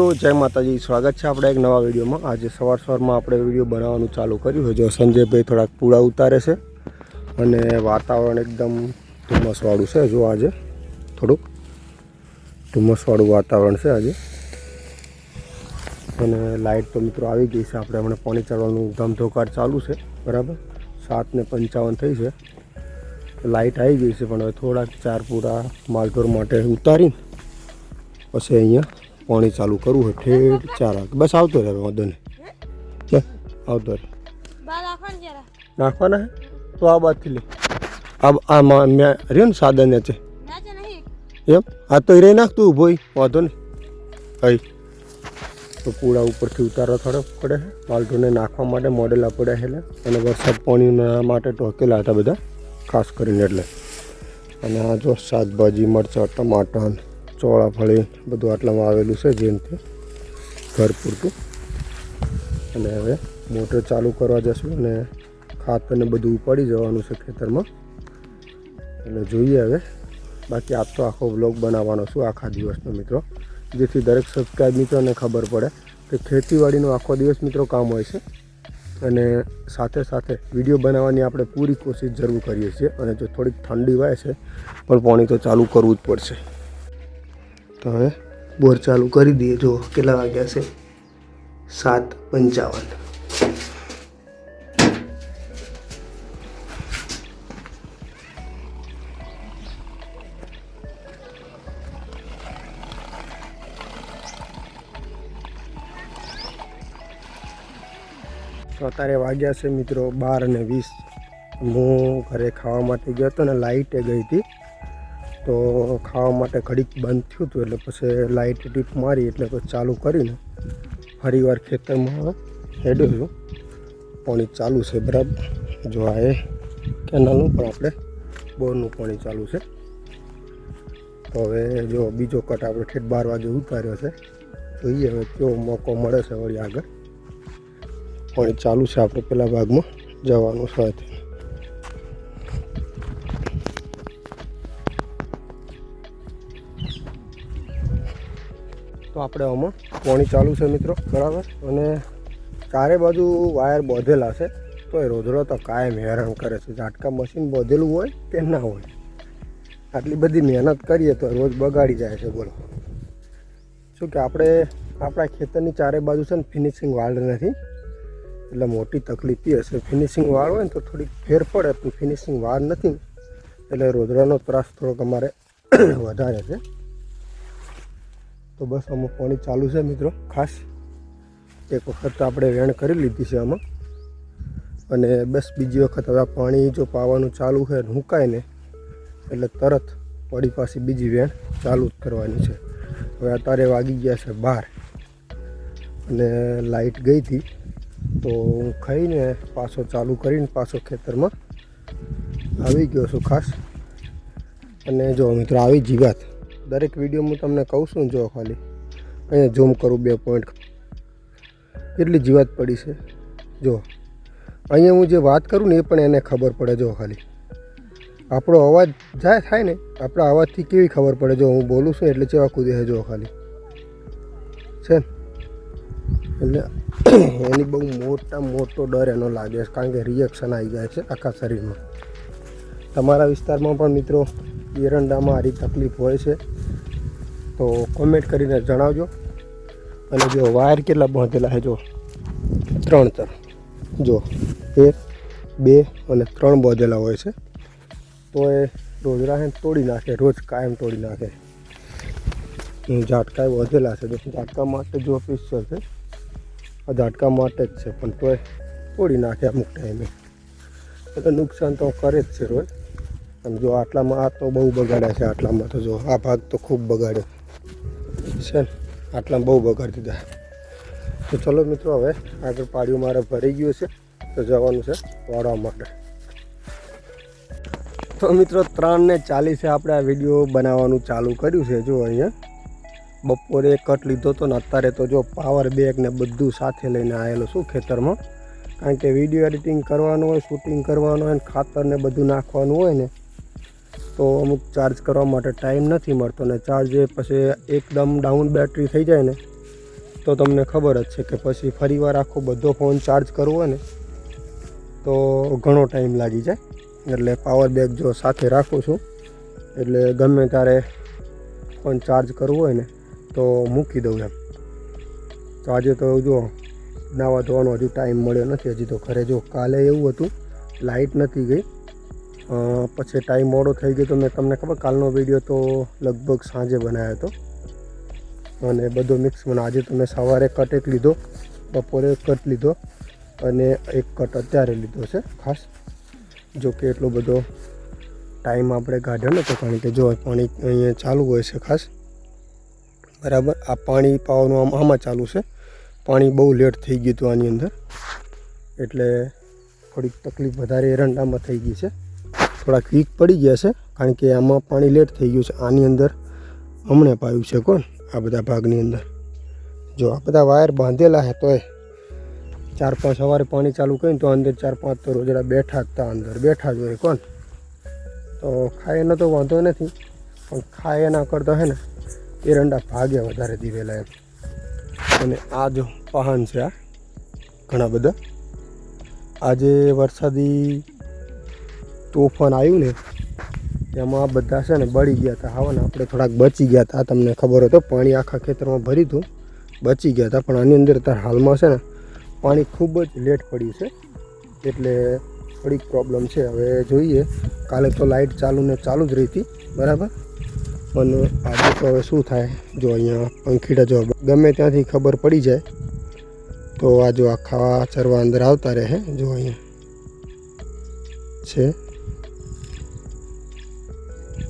મિત્રો, જય માતાજી. સ્વાગત છે આપણે એક નવા વિડીયોમાં. આજે સવાર સવારમાં આપણે વીડિયો બનાવવાનું ચાલુ કર્યું છે. જો સંજયભાઈ થોડાક પૂળા ઉતારે છે અને વાતાવરણ એકદમ ધુમ્મસવાળું છે જો આજે. થોડુંક ધુમ્મસવાળું વાતાવરણ છે આજે. અને લાઇટ તો મિત્રો આવી ગઈ છે. આપણે હમણાં પાણી ચડવાનું ધમધોકાર ચાલુ છે. બરાબર? સાત ને પંચાવન થઈ છે. લાઇટ આવી ગઈ છે, પણ હવે થોડાક ચાર પૂરા માલઢોર માટે ઉતારીને પછી અહીંયા પાણી ચાલુ કરવું હોય ઠેઠ ચાર વાગે. બસ આવતો રહે વાંધો નહીં. બસ આવતો રહે. નાખવાના તો આ બાજથી લે. આ આમાં મેં રહ્યો ને સાધન છે. એમ? આ તો રહી નાખતું વાંધો નહીં. હઈ તો પૂળા ઉપરથી ઉતારો થોડો પડે છે માલઢોરને નાખવા માટે મોડેલા પડ્યા એટલે. અને વરસાદ પાણીના માટે ટોકેલા હતા બધા. ખાસ કરીને એટલે. અને આ જો શાકભાજી મરચાં ટમાટર ચોળાફળી બધું આટલામાં આવેલું છે જેમ તે ઘર પૂરતું. અને હવે મોટર ચાલુ કરવા જશું અને ખાતરને બધું ઉપાડી જવાનું છે ખેતરમાં. એટલે જોઈએ હવે. બાકી આજ તો આખો વ્લોગ બનાવવાનો છું આખા દિવસનો મિત્રો. જેથી દરેક સબસ્ક્રાઈબ મિત્રોને ખબર પડે કે ખેતીવાડીનો આખો દિવસ મિત્રો કામ હોય છે. અને સાથે સાથે વીડિયો બનાવવાની આપણે પૂરી કોશિશ જરૂર કરીએ છીએ. અને જો થોડીક ઠંડી વાય છે, પણ પાણી તો ચાલુ કરવું જ પડશે. તો હવે બોર ચાલુ કરી દઈએ. જો કેટલા વાગ્યા છે? સાત પંચાવન. તો અત્યારે વાગ્યા છે મિત્રો બાર અને વીસ. હું ઘરે ખાવા માટે ગયો હતો ને લાઇટે ગઈ હતી. તો ખાવા માટે ઘડીક બંધ થયું હતું એટલે પછી લાઇટ ટીપ મારી એટલે પછી ચાલુ કરીને ફરીવાર ખેતરમાં હેડ્યો છું પાણી ચાલુ છે બરાબર. જો આ એ કેનાલનું પણ આપણે બોરનું પાણી ચાલુ છે. તો હવે જો બીજો કટ આપણે ઠેઠ બાર વાગે ઉતાર્યો છે. જોઈએ હવે કેવો મોકો મળે છે વળી આગળ. પાણી ચાલુ છે આપણે પેલા ભાગમાં જવાનું સાથે. તો આપણે આમાં પાણી ચાલુ છે મિત્રો, બરાબર? અને ચારે બાજુ વાયર બાંધેલા છે, તો એ રોધડો તો કાયમ હેરાન કરે છે. ઝાટકા મશીન બાંધેલું હોય કે ના હોય? આટલી બધી મહેનત કરીએ તો રોજ બગાડી જાય છે બોલો. શું કે આપણે, આપણા ખેતરની ચારે બાજુ છે ને ફિનિશિંગ વાળ નથી? એટલે મોટી તકલીફ હશે. ફિનિશિંગ વાળ હોય ને તો થોડીક ફેર પડે, પણ ફિનિશિંગ વાળ નથી. એટલે રોજડાનો ત્રાસ થોડોક અમારે વધારે છે. તો બસ આમાં પાણી ચાલુ છે મિત્રો, ખાસ. એક વખત આપણે વેણ કરી લીધી છે આમાં. અને બસ બીજી વખત હવે પાણી જો પાવાનું ચાલુ છે હુંકાય ને એટલે તરત પડી પાછી બીજી વેણ ચાલુ જ કરવાની છે. હવે અત્યારે વાગી ગયા છે બાર અને લાઇટ ગઈ હતી, તો હું ખાઈને પાછો ચાલુ કરીને પાછો ખેતરમાં આવી ગયો છું ખાસ. અને જો મિત્રો આવી જીવાત દરેક વીડિયો હું તમને કહું છું જો ખાલી. અહીંયા ઝૂમ કરું બે પોઈન્ટ કેટલી જીવાત પડી છે. જો. અહીંયા હું જે વાત કરું ને એ પણ એને ખબર પડે જો ખાલી. આપણો અવાજ જાય થાય ને, આપણા અવાજથી કેવી ખબર પડે જો હું બોલું છું એટલે ચેવા કૂદે છે જો ખાલી. છે એટલે એની બહુ મોટા મોટો ડર એનો લાગે છે, કારણ કે રિએક્શન આવી જાય છે આખા શરીરમાં. તમારા વિસ્તારમાં પણ મિત્રો એરંડામાં આરી તકલીફ હોય છે. તો કોમેન્ટ કરીને જણાવજો. અને જો વાયર કેટલા બાંધેલા છે જો? ત્રણ ત્રણ જો, એક, બે અને ત્રણ બાંધેલા હોય છે. તો એ રોજ રાહે તોડી નાખે, રોજ કાયમ તોડી નાખે. ઝાટકા વધેલા છે ઝાટકા માટે જો સ્પેશિયલ છે. આ ઝાટકા માટે જ છે, પણ તોય તોડી નાખે અમુક ટાઈમે એટલે નુકસાન તો કરે જ છે રોજ. અને જો આટલામાં આ તો બહુ બગાડ્યા છે, આટલામાં તો જો આ ભાગ તો ખૂબ બગાડ્યો. છે ને, આટલામાં બહુ બગાડી દીધા. તો ચલો મિત્રો, હવે આગળ પાડ્યું મારે ભરી ગયું છે તો જવાનું છે વાળવા માટે. તો મિત્રો, ત્રણ ને ચાલીસે આપણે આ વીડિયો બનાવવાનું ચાલુ કર્યું છે, જો અહીંયા. બપોરે કટ લીધો હતો ને અત્યારે તો જો પાવર બેગ ને બધું સાથે લઈને આવેલો છું ખેતરમાં. કારણ કે વીડિયો એડિટિંગ કરવાનું હોય, શૂટિંગ કરવાનું હોય ને ખાતર ને બધું નાખવાનું હોય ને તો અમુક ચાર્જ કરવા માટે ટાઈમ નથી મળતો ને ચાર્જ પછી એકદમ ડાઉન બેટરી થઈ જાય ને, તો તમને ખબર જ છે કે પછી ફરીવાર આખો બધો ફોન ચાર્જ કરવો હોય ને, તો ઘણો ટાઈમ લાગી જાય. એટલે પાવર બેગ જો સાથે રાખું છું, એટલે ગમે ત્યારે ફોન ચાર્જ કરવો હોય ને, તો મૂકી દઉં એમ. તો આજે તો જો નાવા ધોવાનો હજુ ટાઈમ મળ્યો નથી, હજી તો ઘરે જો કાલે એવું હતું લાઇટ નથી ગઈ. પછી ટાઈમ મોડો થઈ ગયો તો મેં તમને ખબર કાલનો વીડિયો તો લગભગ સાંજે બનાવ્યો હતો. અને બધો મિક્સ મને આજે તો મેં સવારે કટ એક લીધો, બપોરે કટ લીધો અને એક કટ અત્યારે લીધો છે ખાસ. જો કે એટલો બધો ટાઈમ આપણે કાઢ્યો નહોતો કારણ કે જો પાણી અહીંયા ચાલુ હોય છે ખાસ. બરાબર? આ પાણી પાવાનું આમ આમાં ચાલુ છે. પાણી બહુ લેટ થઈ ગયું હતું આની અંદર. એટલે થોડીક તકલીફ વધારે એરંડામાં થઈ ગઈ છે. થોડાક વીક પડી ગયા છે કારણ કે આમાં પાણી લેટ થઈ ગયું છે. આની અંદર હમણે પાયું છે કોણ? આ બધા ભાગની અંદર. જો આ બધા વાયર બાંધેલા હે તોય ચાર પાંચ સવારે પાણી ચાલુ કરીને તો અંદર ચાર પાંચ તો રોજડા બેઠા હતા અંદર. બેઠા જ હોય કોણ? તો ખાય એનો તો વાંધો નથી, પણ ખાય એના કરતાં હે ને એરંડા ભાગે વધારે દીવેલા એમ. અને આ જો પહાણ છે આ, ઘણા બધા. આજે વરસાદી તોફાન આવ્યું ને, એમાં બધા છે ને બળી ગયા હતા. હા ને આપણે થોડાક બચી ગયા હતા. તમને ખબર હતો પાણી આખા ખેતરમાં ભરી હતું. બચી ગયા હતા. પણ આની અંદર અત્યારે હાલમાં છે ને, પાણી ખૂબ જ લેટ પડ્યું છે. એટલે થોડીક પ્રોબ્લેમ છે. હવે જોઈએ. કાલે તો લાઇટ ચાલુ ને ચાલુ જ રહી હતી બરાબર? પણ આજે તો હવે શું થાય? જો અહીંયા પંખીડા જો ગમે ત્યાંથી ખબર પડી જાય, તો આ જો આખા ચરવા અંદર આવતા રહે. જો અહીંયા છે.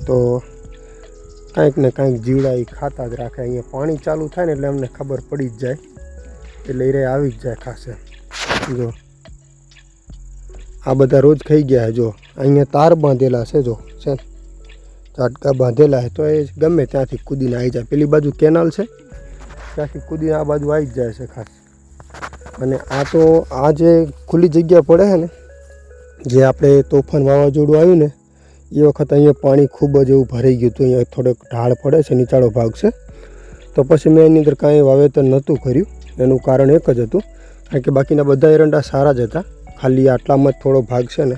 તો કાંઈક ને કાંઈક જીવડા એ ખાતા જ રાખે. અહીંયા પાણી ચાલુ થાય ને એટલે અમને ખબર પડી જ જાય. એટલે એ આવી જ જાય ખાસે. જો. આ બધા રોજ ખાઈ ગયા છે, જો. અહીંયા તાર બાંધેલા છે, જો. છે. ઝાટકા બાંધેલા છે, તો એ ગમે ત્યાંથી કૂદીને આવી જાય. પેલી બાજુ કેનાલ છે, ત્યાંથી કૂદીને આ બાજુ આવી જ જાય છે ખાસ. અને આ તો આ જે ખુલ્લી જગ્યા પડે છે ને, જે આપણે તોફાન વાવાઝોડું આવ્યું ને એ વખત અહીંયા પાણી ખૂબ જ એવું ભરાઈ ગયું હતું. અહીંયા થોડોક ઢાળ પડે છે નીચાળો ભાગ છે. તો પછી મેં એની અંદર કાંઈ વાવેતર નહોતું કર્યું. એનું કારણ એક જ હતું. કારણ કે બાકીના બધા એરંડા સારા જ હતા. ખાલી આટલામાં જ થોડો ભાગ છે ને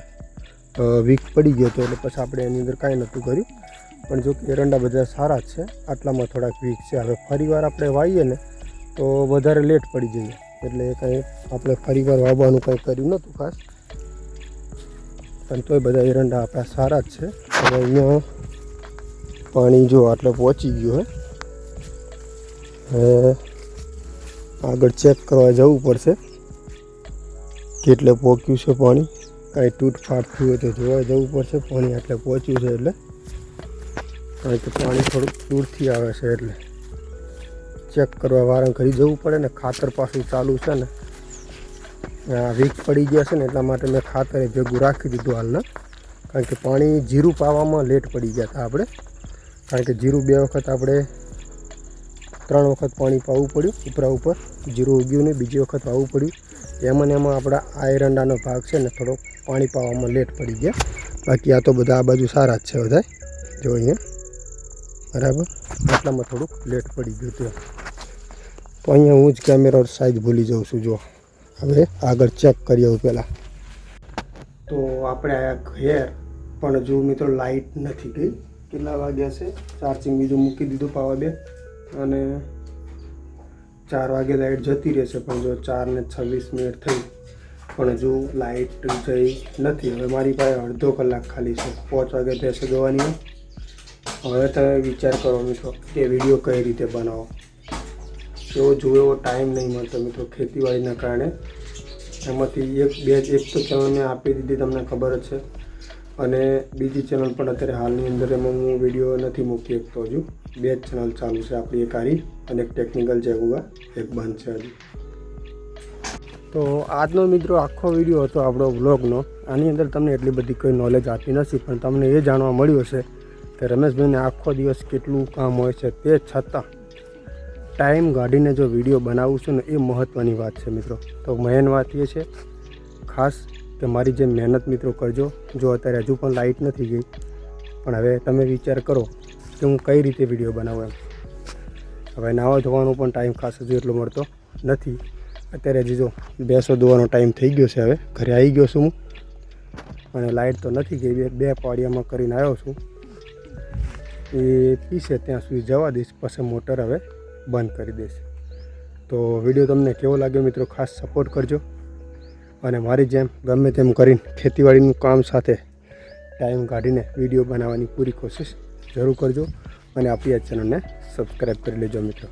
વીક પડી ગયો હતો એટલે પછી આપણે એની અંદર કાંઈ નહોતું કર્યું. પણ જો કે એરંડા બધા સારા જ છે. આટલામાં થોડાક વીક છે. હવે ફરીવાર આપણે વાવીએ ને, તો વધારે લેટ પડી જઈએ. એટલે કાંઈ આપણે ફરીવાર વાવવાનું કાંઈ કર્યું નહોતું ખાસ. પણ તોય બધા એરંડા આપણા સારા જ છે. હવે અહીંયા પાણી જો આટલે પહોંચી ગયું હવે આગળ ચેક કરવા જવું પડશે કેટલે પહોંચ્યું છે પાણી. કાંઈ તૂટફાટ થયું હોય તો જોવા જવું પડશે. પાણી આટલે પહોંચ્યું છે એટલે. કારણ કે પાણી થોડુંક દૂરથી આવે છે એટલે. ચેક કરવા વારં ઘડી જવું પડે ને ખાતર પાછું ચાલુ છે ને. વીક પડી ગયા છે ને એટલા માટે મેં ખાતર ભેગું રાખી દીધું હાલના. કારણ કે પાણી જીરું પાવામાં લેટ પડી ગયા હતા આપણે. કારણ કે જીરું બે વખત આપણે ત્રણ વખત પાણી પાવું પડ્યું, ઉપરા ઉપર જીરું ઉગ્યું નહીં, બીજી વખત વાવવું પડ્યું. એમાં ને એમાં આપણા આ એરંડાનો ભાગ છે ને થોડોક પાણી પાવામાં લેટ પડી ગયા. બાકી આ તો બધા આ બાજુ સારા જ છે બધા જો અહીંયા. બરાબર? આટલામાં થોડુંક લેટ પડી ગયું હતું. તો અહીંયા હું જ કેમેરા સાઈઝ ભૂલી જાઉં છું, જો. હવે આગળ ચેક કરીએ પહેલાં. તો આપણે આયા ઘેર, પણ જો મિત્રો લાઇટ નથી ગઈ, કેટલા વાગ્યા છે? ચાર્જિંગ બીજું મૂકી દીધું પાવા બે. અને ચાર વાગે લાઇટ જતી રહેશે, પણ જો ચાર ને છવ્વીસ મિનિટ થઈ, પણ જો લાઇટ જઈ નથી, હવે મારી પાસે અડધો કલાક ખાલી છે. પાંચ વાગે થશે દોવાની હવે તમે વિચાર કરો મિત્રો, કે વીડિયો કઈ રીતે બનાવો? એવો જોયો ટાઈમ નહીં મળતો મિત્રો, ખેતીવાડીના કારણે. એમાંથી એક, બે, એક તો ચેનલ મેં આપી દીધી, તમને ખબર જ છે. અને બીજી ચેનલ પણ અત્યારે હાલની અંદર એમાં હું વીડિયો નથી મૂકી શકતો હજુ. બે જ ચેનલ ચાલુ છે આપણી એક આરી અને એક ટેકનિકલ જેગુગા એક બંધ છે હજુ. તો આજનો મિત્રો આખો વીડિયો હતો આપણો વ્લોગનો આની અંદર તમને એટલી બધી કોઈ નોલેજ આપી નથી, પણ તમને એ જાણવા મળ્યું હશે કે રમેશભાઈને આખો દિવસ કેટલું કામ હોય છે તે છતાં ટાઈમ કાઢીને જો વીડિયો બનાવું છું ને, એ મહત્ત્વની વાત છે મિત્રો. તો મેન વાત એ છે, ખાસ કે મારી જે મહેનત મિત્રો કરજો, જો અત્યારે હજુ પણ લાઇટ નથી ગઈ, પણ હવે તમે વિચાર કરો કે હું કઈ રીતે વીડિયો બનાવું એમ. હવે નાવા ધોવાનો પણ ટાઈમ ખાસ હજુ એટલો મળતો નથી. અત્યારે હજી જો બેસો ધોવાનો ટાઈમ થઈ ગયો છે હવે, ઘરે આવી ગયો છું હું. અને લાઇટ તો નથી ગઈ, બે બે પાડિયામાં કરીને આવ્યો છું. એ પીસે ત્યાં સુધી જવા દઈશ, પછી મોટર હવે બંધ કરી દઈશ તો વીડિયો તમને કેવો લાગ્યો મિત્રો, ખાસ સપોર્ટ કરજો. અને મારી જેમ ગમે તેમ કરીને ખેતીવાડીનું કામ સાથે ટાઈમ કાઢીને વીડિયો બનાવવાની પૂરી કોશિશ જરૂર કરજો અને આપણી આ ચેનલને સબસ્ક્રાઈબ કરી લેજો મિત્રો.